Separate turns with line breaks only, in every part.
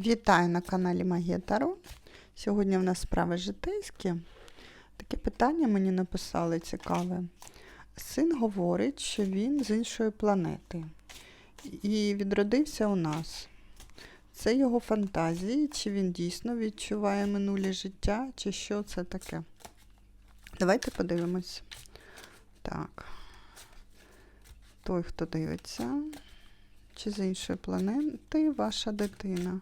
Вітаю на каналі Магія Таро. Сьогодні в нас справи житейські. Таке питання мені написали цікаве. Син говорить, що він з іншої планети і відродився у нас. Це його фантазії, чи він дійсно відчуває минуле життя, чи що це таке. Давайте подивимось. Так. Той, хто дивиться. Чи з іншої планети ваша дитина?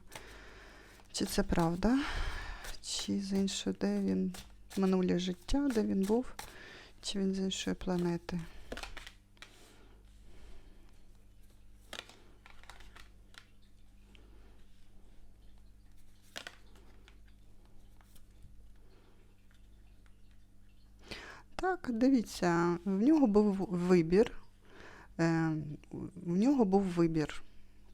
Чи це правда? Чи з іншої, де він минуле життя, де він був? Чи він з іншої планети? Так, дивіться, в нього був вибір. Е, в нього був вибір,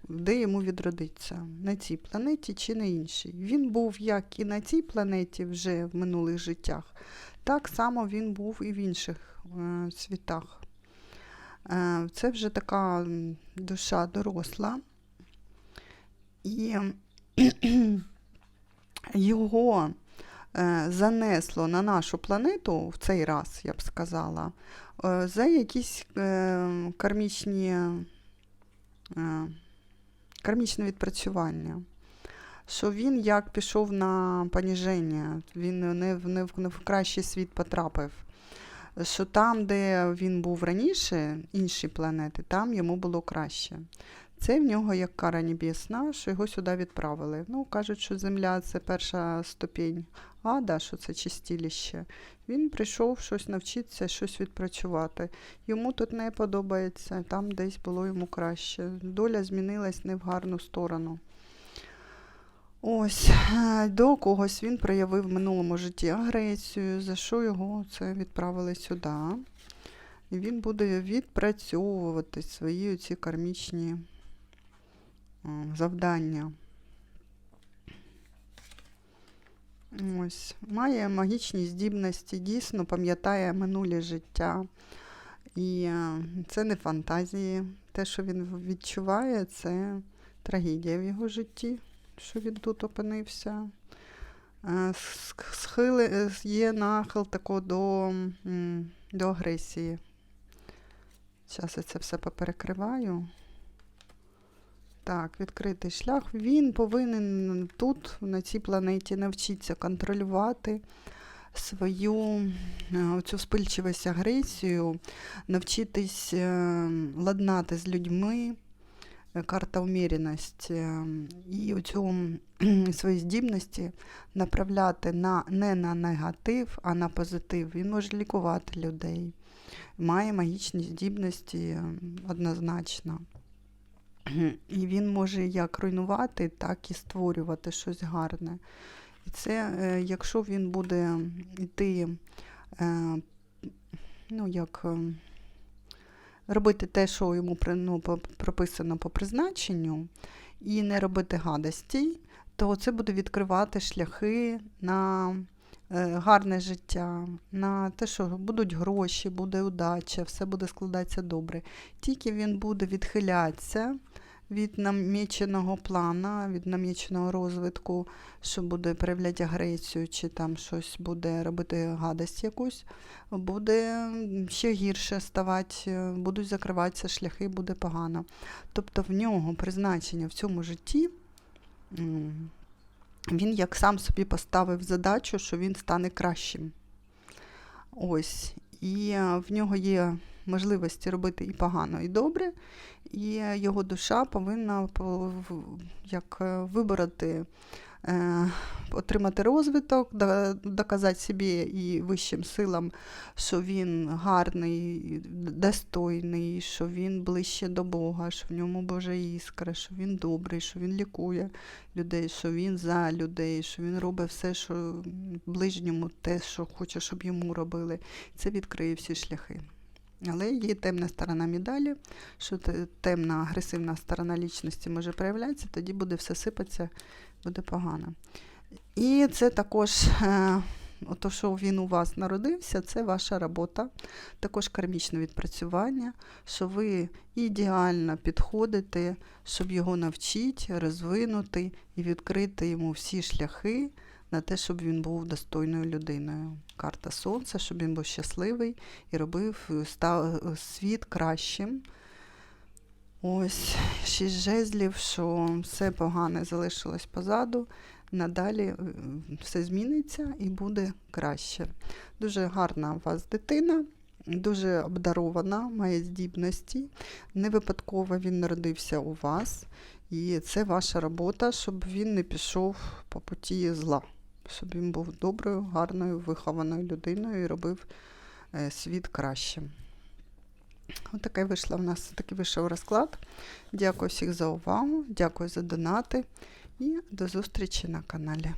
де йому відродитися, на цій планеті чи на іншій. Він був як і на цій планеті вже в минулих життях, так само він був і в інших е, світах. Е, це вже така душа доросла. І його занесло на нашу планету в цей раз, я б сказала, за якісь е, кармічні, е, кармічне відпрацювання. Що він як пішов на поніження, він не в, не в, не в кращий світ потрапив. Що там, де він був раніше, інші планети, там йому було краще. Це в нього як кара небесна, що його сюди відправили. Ну, кажуть, що земля це перша ступінь ада, що це чистіліще. Він прийшов щось навчитися, щось відпрацювати. Йому тут не подобається, там десь було йому краще. Доля змінилась не в гарну сторону. Ось, е, до когось він проявив в минулому житті агресію, за що його це відправили сюди. І він буде відпрацьовувати свої ці кармічні завдання. Ось, має магічні здібності, дійсно пам'ятає минуле життя. І е, це не фантазії. Те, що він відчуває, це трагедія в його житті, що він тут опинився. Е, Схили, е, є нахил такого до, до агресії. Зараз я це все поперекриваю. Так, відкритий шлях. Він повинен тут, на цій планеті, навчитися контролювати свою е, цю спильчивість агресію, навчитись е, ладнати з людьми, е, карта уміряність, е, і оцю кхм, свої здібності направляти на, не на негатив, а на позитив. Він може лікувати людей, має магічні здібності однозначно. І він може як руйнувати, так і створювати щось гарне. І це, е, якщо він буде йти, е, ну, як е, робити те, що йому ну, прописано по призначенню, і не робити гадостей, то це буде відкривати шляхи на гарне життя, на те, що будуть гроші, буде удача, все буде складатися добре. Тільки він буде відхилятися від наміченого плана, від наміченого розвитку, що буде проявляти агресію, чи там щось буде робити гадость якусь, буде ще гірше ставати, будуть закриватися шляхи, буде погано. Тобто в нього призначення в цьому житті. Він як сам собі поставив задачу, що він стане кращим. Ось. І е, в нього є можливості робити і погано, і добре, і його душа повинна по- як е, вибороти, е, отримати розвиток, доказати собі і вищим силам, що він гарний, достойний, що він ближче до Бога, що в ньому Божа іскра, що він добрий, що він лікує людей, що він за людей, що він робить все, що ближньому те, що хоче, щоб йому робили. Це відкриє всі шляхи. Але є темна сторона медалі, що темна агресивна сторона лічності може проявлятися, тоді буде все сипатися, буде погано. І це також е, ото, що він у вас народився, це ваша робота, також кармічне відпрацювання, що ви ідеально підходите, щоб його навчити, розвинути і відкрити йому всі шляхи на те, щоб він був достойною людиною. Карта Сонця, щоб він був щасливий і робив е, ста- е, світ кращим. Ось шість жезлів, що все погане залишилось позаду. Надалі е, все зміниться і буде краще. Дуже гарна у вас дитина, дуже обдарована, має здібності. Не випадково він народився у вас. І це ваша робота, щоб він не пішов по путі зла, щоб він був доброю, гарною, вихованою людиною і робив е, світ кращим. Ось такий вийшла в нас такий вийшов розклад. Дякую всіх за увагу, дякую за донати і до зустрічі на каналі.